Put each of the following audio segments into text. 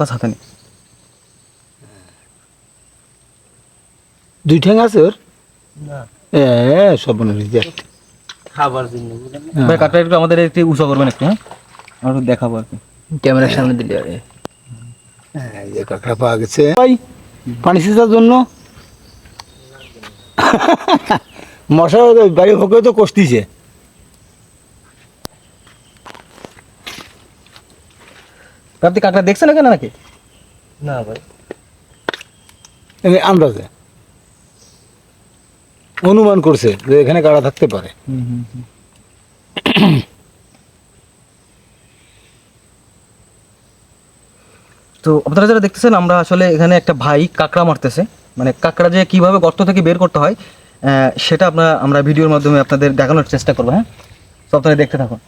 কাজ হাতে নেই। দুই ঠ্যাং আছে ওর? খাবার জন্য? হ্যাঁ। ভাই একটু আমাদের একটু উঁচু করবেন একটু হ্যাঁ? আমরা দেখাবো আর কি। ক্যামেরার সামনে দিলে আরে হ্যাঁ, এই কাঁকড়া পাওয়া গেছে। ভাই পানি সেচার জন্য? মশা বাড়ি হোকেও তো কষতিছে। আপনি কাঁকড়া দেখছেন এখানে নাকি? না ভাই। এমনি আন্দাজে। অনুমান করছে যে এখানে কাড়া থাকতে পারে। তো আপনারা যারা দেখতেছেন আমরা আসলে এখানে একটা ভাই কাঁকড়া মারতেছে। মানে কাঁকড়া যে কীভাবে গর্ত থেকে বের করতে হয় আহ, সেটা আমরা আমরা ভিডিওর মাধ্যমে আপনাদের দেখানোর চেষ্টা করব হ্যাঁ? তো আপনারা দেখতে থাকুন।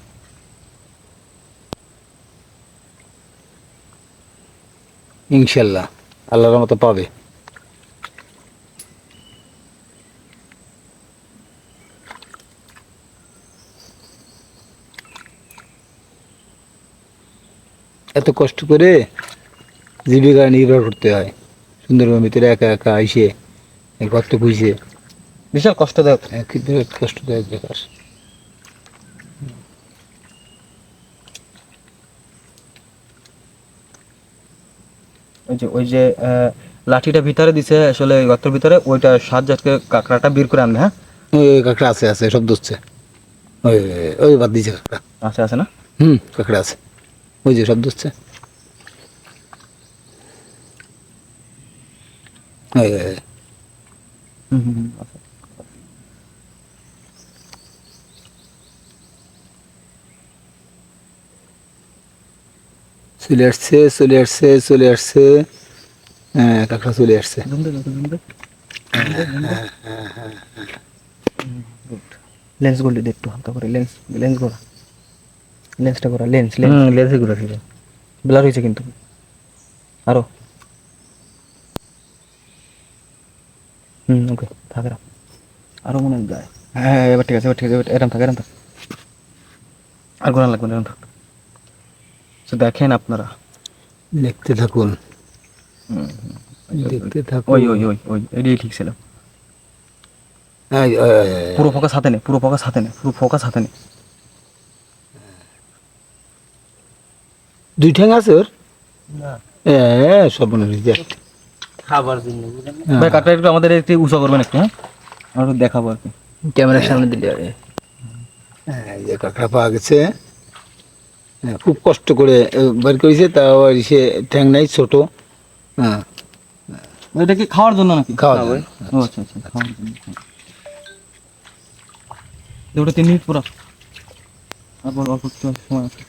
ইনশাল্লাহ। আল্লাহর মতো পাবে। এত কষ্ট করে জীবিকা নির্ভর করতে হয়। সুন্দরবন ভিতরে একা একা আইসে গর্ত খুঁজছে। বিশাল কষ্টদায়ক। কষ্টদায়ক ব্যাপার। ওই যে ওই যে লাঠিটা ভিতরে দিছে আসলে গর্তের ভিতরে ওইটা সাত জাতকে কাঁকড়াটা বের করে আনবে হ্যাঁ? ওই কাঁকড়া আছে আছে সব হচ্ছে ওই ওই- বাদ দিয়েছে কাঁকড়া। আছে আছে না? হুম কাঁকড়া আছে। ওই যে সব হচ্ছে ওই। হুম হুম হুম, চলে আসছে চলে আসছে চলে আসছে। হ্যাঁ কাঁকড়া চলে আসছে। লেন্স গুলি দে একটু হালকা করে লেন্স লেন্স করা লেন্সটা করা লেন্স লেন্স লেসে ছিল। ব্লার হয়েছে কিন্তু। আরও। হুম ওকে থাক আরও মনে হয় যায়। হ্যাঁ হ্যাঁ, এবার ঠিক আছে এবার ঠিক আছে এবার এরম থাক এরম থাক। আর গোনা লাগবে না, এরম থাক। তো দেখেন আপনারা। দেখতে থাকুন। দেখতে থাকুন। ওই ওই ওই ওই এটাই ঠিক ছিল। পুরো ফোকাস হাতে নে পুরো ফোকাস হাতে নে পুরো ফোকাস হাতে নে। দুই ঠ্যাং আছে ওর? না। এ সর্বনাশ রিজেক্ট খাবার জন্য? হ্যাঁ। ভাই কাঠটা একটু আমাদের একটু উঁচু করবেন একটু হ্যাঁ? আমরা দেখাবো আর কি। ক্যামেরার সামনে দিলে আরে হ্যাঁ, এই কাঁকড়া পাওয়া গেছে। হ্যাঁ, খুব কষ্ট করে বের করেছে তাও আর সে ঠ্যাং নাই ছোট। হ্যাঁ এটা কি খাওয়ার জন্য নাকি? খাওয়া যাবে আচ্ছা আচ্ছা খাওয়ার জন্য ওটা তিন মিনিট পুরো তারপর অল্প সময় আছে।